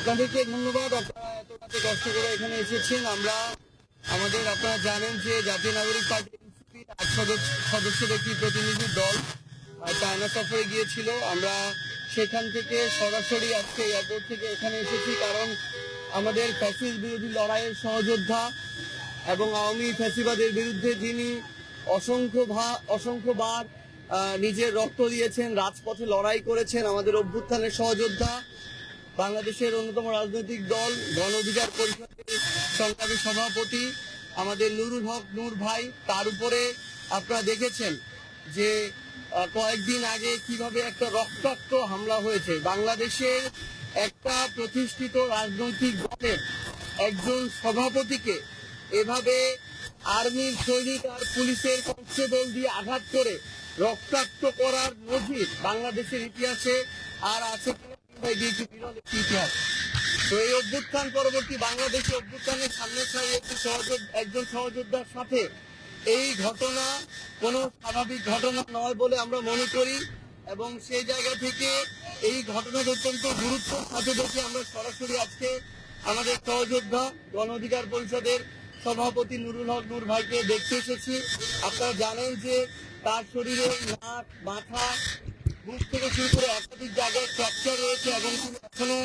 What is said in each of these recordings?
আপনাদেরকে ধন্যবাদ। আপনারা এত কষ্ট করে এখানে এসেছেন। আমরা, আমাদের আপনারা জানেন যে জাতীয় নাগরিক পার্টি সদস্যের একটি প্রতিনিধি দল চায়না সফরে গিয়েছিল। আমরা সেখান থেকে সরাসরি আজকে এয়ারপোর্ট থেকে এখানে এসেছি কারণ আমাদের ফ্যাসিস বিরোধী লড়াইয়ের সহযোদ্ধা এবং আওয়ামী ফ্যাসিবাদের বিরুদ্ধে যিনি অসংখ্য অসংখ্যবার নিজের রক্ত দিয়েছেন, রাজপথে লড়াই করেছেন আমাদের অভ্যুত্থানের সহযোদ্ধা। বাংলাদেশের অন্যতম রাজনৈতিক দল, গণ অধিকার পরিষদের সংগ্রামী সভাপতি আমাদের নুরুল হক নূর ভাই। তার উপরে আপনারা দেখেছেন যে কয়েকদিন আগে কীভাবে একটা রক্তাক্ত হামলা হয়েছে। বাংলাদেশের একটা প্রতিষ্ঠিত রাজনৈতিক দলের একজন সভাপতিকে এভাবে আর্মির সৈনিক আর পুলিশের কনস্টেবল দিয়ে আঘাত করে রক্তাক্ত করার নজির বাংলাদেশের ইতিহাসে আর আছে ইতিহাস। তো এই অভ্যুত্থান পরবর্তী বাংলাদেশে অভ্যুত্থানের সামনে একটি একজন সহযোদ্ধার সাথে এই ঘটনা স্বাভাবিক ঘটনা নয় বলে আমরা মনে করি এবং সেই জায়গা থেকে এই ঘটনার অত্যন্ত গুরুত্বের সাথে দেখে আমরা সরাসরি আজকে আমাদের সহযোদ্ধা, গণ অধিকার পরিষদের সভাপতি নুরুল হক ভাইকে দেখতে এসেছি। আপনারা জানেন যে তার শরীরে নাক, মাথা বুক থেকে শুরু করে একাধিক জায়গায় ফ্র্যাকচার রয়েছে এবং তিনি এখনও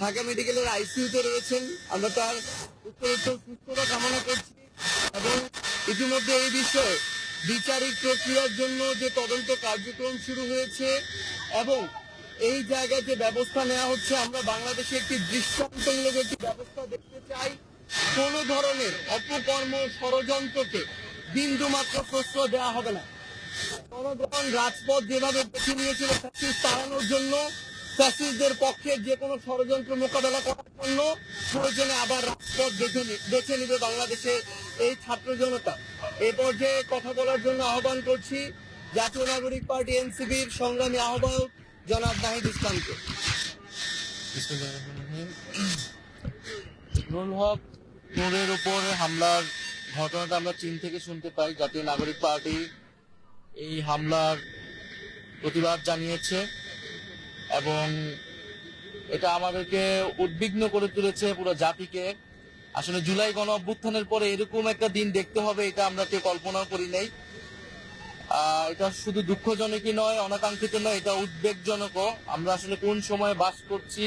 ঢাকা মেডিকেলের আইসিইউতে রয়েছেন। আমরা তার উত্তরোত্তর সুস্থতা কামনা করছি এবং ইতিমধ্যে এই বিষয়ে বিচারিক প্রক্রিয়ার জন্য যে তদন্ত কার্যক্রম শুরু হয়েছে এবং এই জায়গায় যে ব্যবস্থা নেওয়া হচ্ছে, আমরা বাংলাদেশে একটি দৃষ্টান্তমূলক একটি ব্যবস্থা দেখতে চাই। কোন ধরনের অপকর্ম ষড়যন্ত্রকে বিন্দু মাত্র প্রশ্রয় দেওয়া হবে না। জনগণ রাজপথ যেভাবে বেছে নিয়েছিল ফ্যাসিস্ট তাড়ানোর জন্য ফ্যাসিস্টদের পক্ষে যে কোনো ষড়যন্ত্র মোকাবেলা করার জন্য প্রয়োজনে আবার রাজপথ বেছে বেছে নিবে বাংলাদেশের এই ছাত্র জনতা। এই পর্যায়ে কথা বলার জন্য আহ্বান করছি জাতীয় নাগরিক পার্টি এনসিবির সংগ্রামী আহ্বায়ক জনাব নাহিদ ইসলামকে। নুরুল হক নূরের উপর হামলার ঘটনাটা আমরা চীন থেকে শুনতে পাই, জাতীয় নাগরিক পার্টি এই হামলার প্রতিবাদ জানিয়েছে এবং এটা আমাদেরকে উদ্বিগ্ন করে তুলেছে পুরো জাতিকে। আসলে জুলাই গণ অভ্যুত্থানের পরে এরকম একটা দিন দেখতে হবে, এটা আমরা কেউ কল্পনাও করি নাই। এটা শুধু দুঃখজনকই নয়, অনাকাঙ্ক্ষিত নয়, এটা উদ্বেগজনকও। আমরা আসলে কোন সময়ে বাস করছি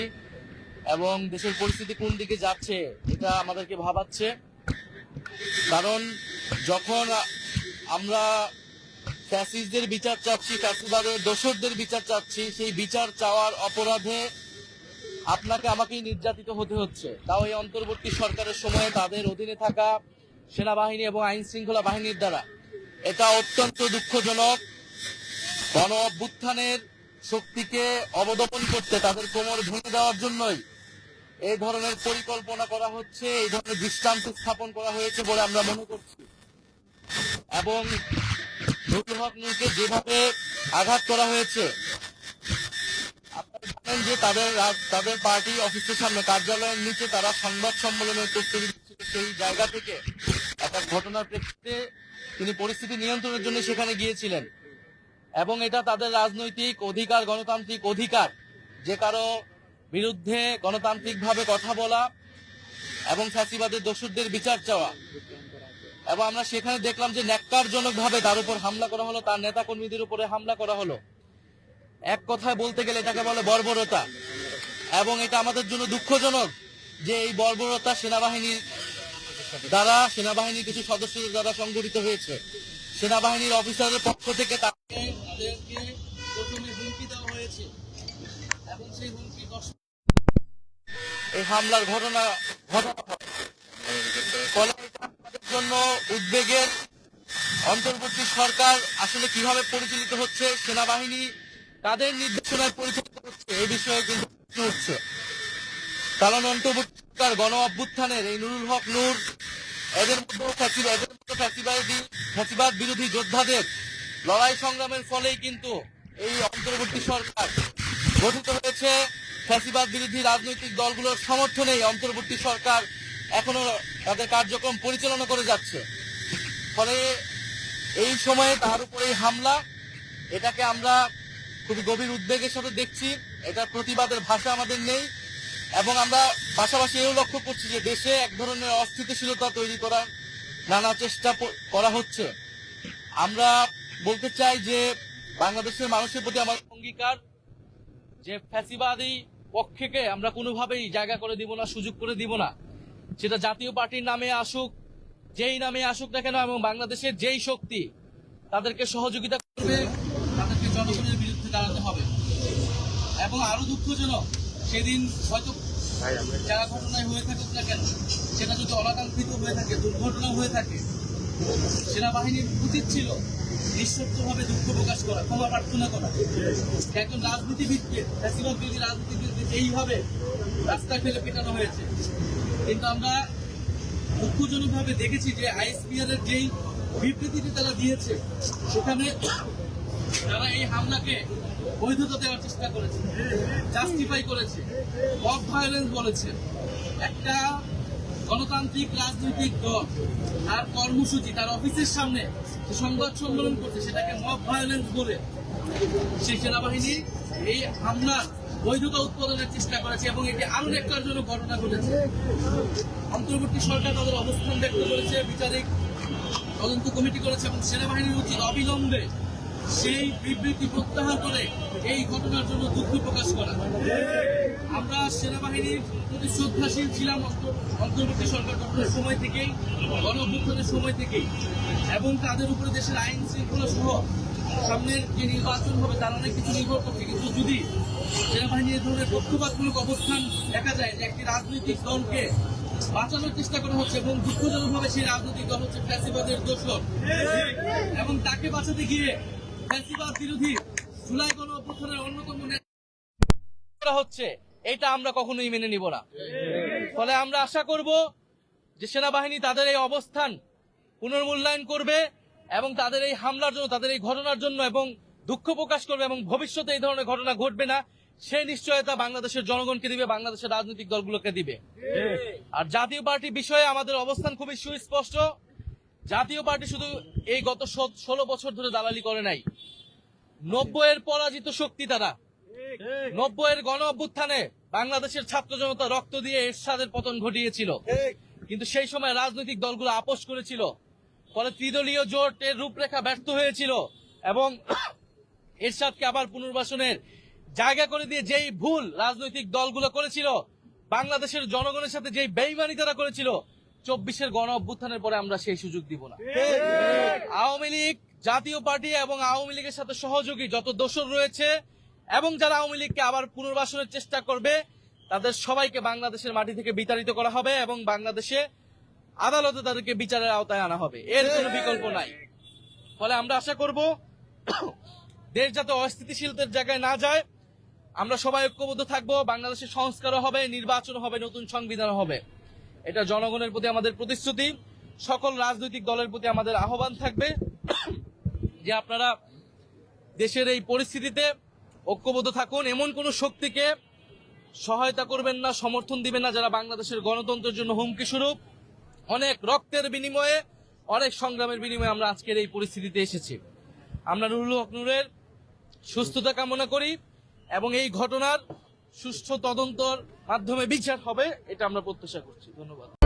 এবং দেশের পরিস্থিতি কোন দিকে যাচ্ছে, এটা আমাদেরকে ভাবাচ্ছে। কারণ যখন আমরা ফ্যাসিস্টদের বিচার চাচ্ছি, ফ্যাসিবাদের দোষরদের বিচার চাচ্ছি, সেই বিচার চাওয়ার অপরাধে আপনাকে আমাকেই নির্যাতিত হতে হচ্ছে। তাও এই অন্তর্বর্তী সরকারের সময়ে তাদের অধীনে থাকা সেনাবাহিনী এবং আইন শৃঙ্খলা বাহিনীর দ্বারা এটা অত্যন্ত দুঃখজনক। গণ অভ্যুত্থানের শক্তিকে অবদমন করতে, তাদের কোমর ভেঙে দেওয়ার জন্যই এই ধরনের পরিকল্পনা করা হচ্ছে, এই ধরনের দৃষ্টান্ত স্থাপন করা হয়েছে বলে আমরা মনে করছি। এবং নুরুল হক নূরকে যেভাবে আঘাত করা হয়েছে, আপনারা জানেন যে তাদের তাদের পার্টি অফিসের সামনে, কার্যালয়ের নিচে তারা সংবাদ সম্মেলনের প্রস্তুতি দিচ্ছিল সেই জায়গা থেকে একটা ঘটনার প্রেক্ষিতে তিনি পরিস্থিতি নিয়ন্ত্রণের জন্য সেখানে গিয়েছিলেন। এবং এটা তাদের রাজনৈতিক অধিকার, গণতান্ত্রিক অধিকার, যে কারও বিরুদ্ধে গণতান্ত্রিকভাবে কথা বলা এবং ফ্যাসিবাদের দোষরদের বিচার চাওয়া। এবং আমরা সেখানে দেখলাম যে ন্যাক্কারজনক ভাবে তার উপর হামলা করা হলো, তার নেতা কর্মীদের উপরে হামলা করা হলো। এক কথায় বলতে গেলে এটাকে বলে বর্বরতা। এবং এটা আমাদের জন্য দুঃখজনক যে এই বর্বরতা সেনাবাহিনীর দ্বারা, সেনাবাহিনীর কিছু সদস্যদের দ্বারা সংগঠিত হয়েছে। সেনাবাহিনীর অফিসারের পক্ষ থেকে তাকে প্রথমে হুমকি দেওয়া হয়েছে। এবং সেই হুমকি এই হামলার ঘটনা ঘটনা। জন্য উদ্বেগের অন্তর্বর্তী সরকার আসলে কীভাবে পরিচালিত হচ্ছে সেনাবাহিনী তাদের নির্দেশনায় পরিচালিত হচ্ছে এই বিষয়ে কিন্তু উঠছে। কারণ অন্তর্বর্তী সরকার গণ অভ্যুত্থানের এই নুরুল হক নূর, এদের মধ্যে এদের মধ্যে ফ্যাসিবাদী, ফ্যাসিবাদ বিরোধী যোদ্ধাদের লড়াই সংগ্রামের ফলেই কিন্তু এই অন্তর্বর্তী সরকার গঠিত হয়েছে। ফ্যাসিবাদ বিরোধী রাজনৈতিক দলগুলোর সমর্থনে এই অন্তর্বর্তী সরকার এখনও তাদের কার্যক্রম পরিচালনা করে যাচ্ছে। ফলে এই সময়ে তার উপরে এই হামলা, এটাকে আমরা খুবই গভীর উদ্বেগের সাথে দেখছি। এটার প্রতিবাদের ভাষা আমাদের নেই। এবং আমরা পাশাপাশি এও লক্ষ্য করছি যে দেশে এক ধরনের অস্থিতিশীলতা তৈরি করার নানা চেষ্টা করা হচ্ছে। আমরা বলতে চাই যে বাংলাদেশের মানুষের প্রতি আমার অঙ্গীকার যে ফ্যাসিবাদী পক্ষকে আমরা কোনোভাবেই জায়গা করে দিব না, সুযোগ করে দিব না। সেটা জাতীয় পার্টির নামে আসুক, যেই নামে আসুক না কেন, এবং বাংলাদেশের যেই শক্তি তাদেরকে সহযোগিতা করবে, তাদেরকে জনগণের বিরুদ্ধে দাঁড়াতে হবে। এবং আরও দুঃখজনক সেদিন হয়তো যারা ঘটনায় হয়ে থাকুক না কেন, সেটা যদি অনাকাঙ্ক্ষিত হয়ে থাকে, দুর্ঘটনা হয়ে থাকে, সেনাবাহিনীর উচিত ছিল নিঃশব্দভাবে দুঃখ প্রকাশ করা, ক্ষমা প্রার্থনা করা। একজন রাজনীতিবিদকে, ফ্যাসিবাদ বিরোধী রাজনীতিবিদকে এইভাবে রাস্তায় ফেলে পেটানো হয়েছে। কিন্তু আমরা দুঃখজনকভাবে দেখেছি যে আইএসপিআর এর যেই বিবৃতিটি তারা দিয়েছে, সেখানে তারা এই হামলাকে বৈধতা দেওয়ার চেষ্টা করেছে জাস্টিফাই করেছে মব ভায়োলেন্স বলেছে। একটা গণতান্ত্রিক রাজনৈতিক দল, তার কর্মসূচি, তার অফিসের সামনে যে সংবাদ সম্মেলন করছে, সেটাকে মব ভায়োলেন্স বলে। সেই সেনাবাহিনী এই হামলার বৈধতা উৎপাদনের চেষ্টা করেছে এবং এটি আরও একটার জন্য ঘটনা ঘটেছে। অন্তর্বর্তী সরকার তাদের অবস্থান ব্যক্ত করেছে, বিচারিক তদন্ত কমিটি করেছে এবং সেনাবাহিনীর উচিত অবিলম্বে সেই বিবৃতি প্রত্যাহার করে এই ঘটনার জন্য দুঃখ প্রকাশ করা। আমরা সেনাবাহিনীর প্রতি শ্রদ্ধাশীল ছিলাম অন্ত- অন্তর্বর্তী সরকার গঠনের সময় থেকেই, গণ অভ্যুত্থানের সময় থেকেই এবং তাদের উপরে দেশের আইন শৃঙ্খলা সহ সামনের যে নির্বাচন হবে তার অনেক কিছু নির্ভর করছে। কিন্তু যদি সেনাবাহিনীর এই ধরনের পক্ষপাতমূলক অবস্থান দেখা যায় যে একটি রাজনৈতিক দলকে বাঁচানোর চেষ্টা করা হচ্ছে এবং দুঃখজনকভাবে সেই রাজনৈতিক দল হচ্ছে ফ্যাসিবাদের দোষর। এবং তাকে বাঁচাতে গিয়ে ফ্যাসিবাদ বিরোধী জুলাই গণ অভ্যুত্থানের অন্যতম নেতা হচ্ছে, এটা আমরা কখনোই মেনে নিব না। ফলে আমরা আশা করব যে সেনাবাহিনী তাদের এই অবস্থান পুনর্মূল্যায়ন করবে এবং তাদের এই হামলার জন্য, তাদের এই ঘটনার জন্য এবং দুঃখ প্রকাশ করবে এবং ভবিষ্যতে এই ধরনের ঘটনা ঘটবে না। সেই নিশ্চয়তা বাংলাদেশের জনগণকে দিবে, বাংলাদেশের রাজনৈতিক দলগুলোকে দিবে। আর জাতীয় পার্টি বিষয়ে আমাদের অবস্থান খুবই সুস্পষ্ট। জাতীয় পার্টি শুধু এই গত ষোলো বছর ধরে দালালি করে নাই। নব্বইয়ের পরাজিত শক্তি তারা। নব্বইয়ের গণ অভ্যুত্থানে বাংলাদেশের ছাত্র জনতা রক্ত দিয়ে এরশাদের পতন ঘটিয়েছিল। কিন্তু সেই সময় রাজনৈতিক দলগুলো আপোষ করেছিল। ফলে ত্রিদলীয় জোটের রূপরেখা ব্যর্থ হয়েছিল এবং এরশাদকে আবার পুনর্বাসনের জায়গা করে দিয়ে যেই ভুল রাজনৈতিক দলগুলো করেছিল বাংলাদেশের জনগণের সাথে যেই বেইমানি তারা করেছিল চব্বিশের গণ অভ্যুত্থানের পরে আমরা সেই সুযোগ দিব না। আওয়ামী লীগ জাতীয় পার্টি এবং আওয়ামী লীগের সাথে সহযোগী যত দোষর রয়েছে এবং যারা আওয়ামী লীগকে আবার পুনর্বাসনের চেষ্টা করবে তাদের সবাইকে বাংলাদেশের মাটি থেকে বিতাড়িত করা হবে এবং বাংলাদেশে আদালতে তাদেরকে বিচারের আওতায় আনা হবে। এর কোনো বিকল্প নাই। ফলে আমরা আশা করব দেশ যাতে অস্থিতিশীলতার জায়গায় না যায় আমরা সবাই ঐক্যবদ্ধ থাকব, বাংলাদেশের সংস্কারও হবে নির্বাচন হবে, নতুন সংবিধান হবে। এটা জনগণের প্রতি আমাদের প্রতিশ্রুতি, সকল রাজনৈতিক দলের প্রতি আমাদের আহ্বান থাকবে যে আপনারা দেশের এই পরিস্থিতিতে ঐক্যবদ্ধ থাকুন। এমন কোন শক্তিকে সহায়তা করবেন না, সমর্থন দিবেন না যারা বাংলাদেশের গণতন্ত্রের জন্য হুমকি স্বরূপ। অনেক রক্তের বিনিময়ে, অনেক সংগ্রামের বিনিময়ে আমরা আজকের এই পরিস্থিতিতে এসেছি। আমরা নুরুল হক নূরের সুস্থতা কামনা করি। এবং এই ঘটনার সুষ্ঠু তদন্তর মাধ্যমে বিচার হবে এটা আমরা প্রত্যাশা করছি। ধন্যবাদ।